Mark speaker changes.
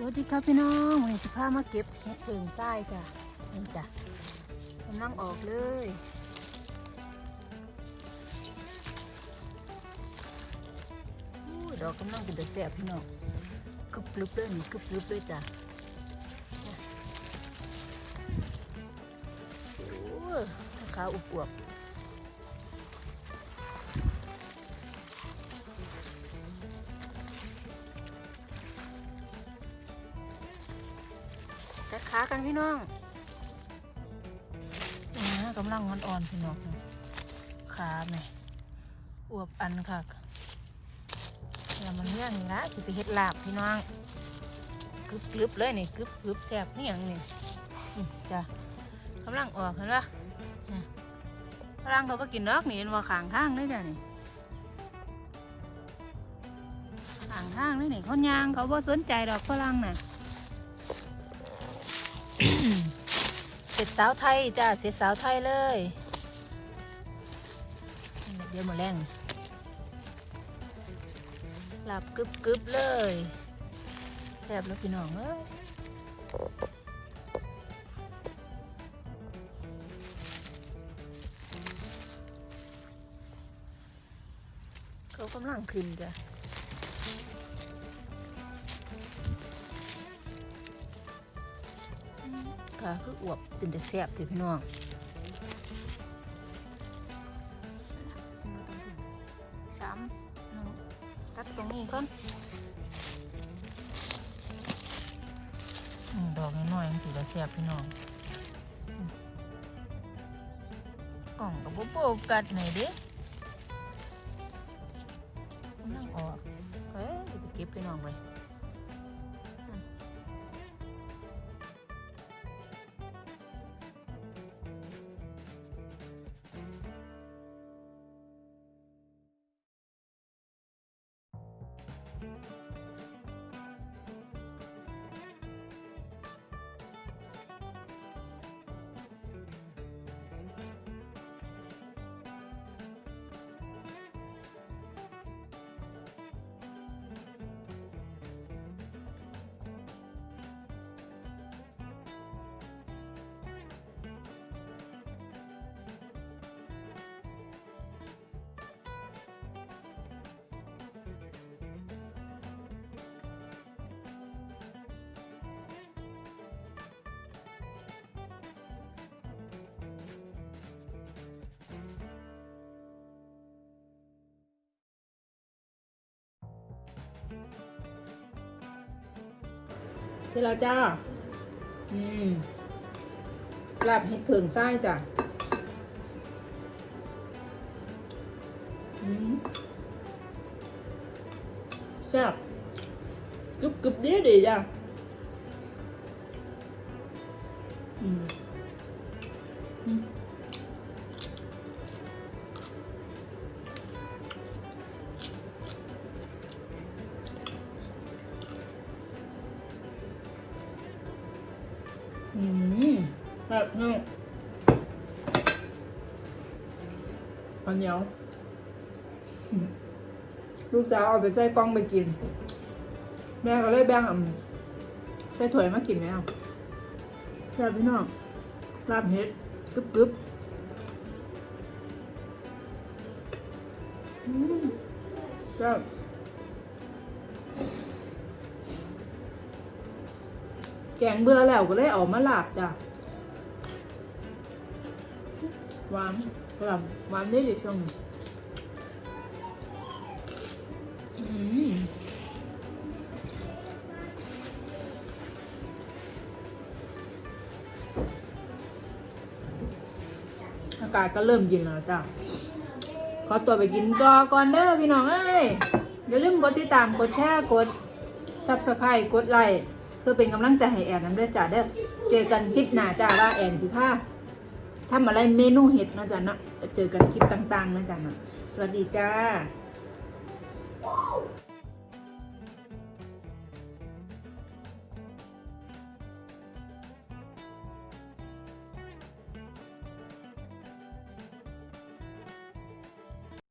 Speaker 1: สวัสดีครับพี่น้องวันนี้สิพามาเก็บเห็ดเพิงทรายจ้ะนี่จ้ะกำลังออกเลยดอกกำลังเป็นแต่แสบพี่น้องกึบกรึบเลยนี่กึบกรึบเลยจ้ะโอ้ยขาอุบอวบ แต่ขากันพี่น้องอกำลังอ่อนๆพี่น้องขาแม่อวบอันค่ะอย่ามันเรื่องนี้ละสิไปเฮ็ดลาบพี่น้องกึบกึบเลยนี่กึบกึบแสบนี่อย่างนี่จ้ะกำลังออกเห็นปะกำลังเขาไปกินดอกนี่เห็นว่าขางทางเลยจ้ะนี่ขางทางเลยนี่เขายางเขาบ่สนใจดอกฝรั่งน่ะ ร็จสาวไทยจ้าเสร็จสาวไทยเลย เดี๋ยวมาแรงหลับกึบกึบเลยแซ่บแล้วพี่น้องเอ้ยเขากำลังขึ้นจ้ะ ขาคืออวบเป็นแต่แซ่บเลยพี่น้องสามน้องตัดตรงนี้ก่อนดอกน้อยๆมันสีละแซ่บพี่น้องกล่องกับโบกัดหน่อยดิกำลังออกเฮ้ยเดี๋ยวไปเก็บพี่น้องไป
Speaker 2: สร็จแล้วจ้า อืมลาบเห็ดเผิงไส้จ้ะ อืมแซ่บกรึบกรึบดีดีจ้ะ อืมแบบนี้ข้าวเหนียวอืมลูกสาวเอาไปใส่กล้องไปกิน แม่ก็เลยแบ่งอะใส่ถ้วยมากินแม่แซ่บพี่น้องลาบเห็ดกึบกึบอืมแซ่บ แกงเบื่อแล้วก็เลยเอามาลาบจ้ะหวานกลับหวานได้ดีช่วงนี้อืมอากาศก็เริ่มเย็นแล้วจ้ะ ขอตัวไปกินต่อก่อนเด้อพี่น้องเอ้ยอย่าลืมกดติดตาม กดแชร์ กดซับสไครต์กดไลค์ เพื่อเป็นกำลังใจให้แอนน้ำด้อจ้าเด้อเจอกันคลิปหน้าจ้าว่าแอนสิผ้าทำอะไรเมนูเห็ดนะจ๊ะเนาะเจอกันคลิปต่างๆนะจ๊ะเนาะสวัสดีจ้า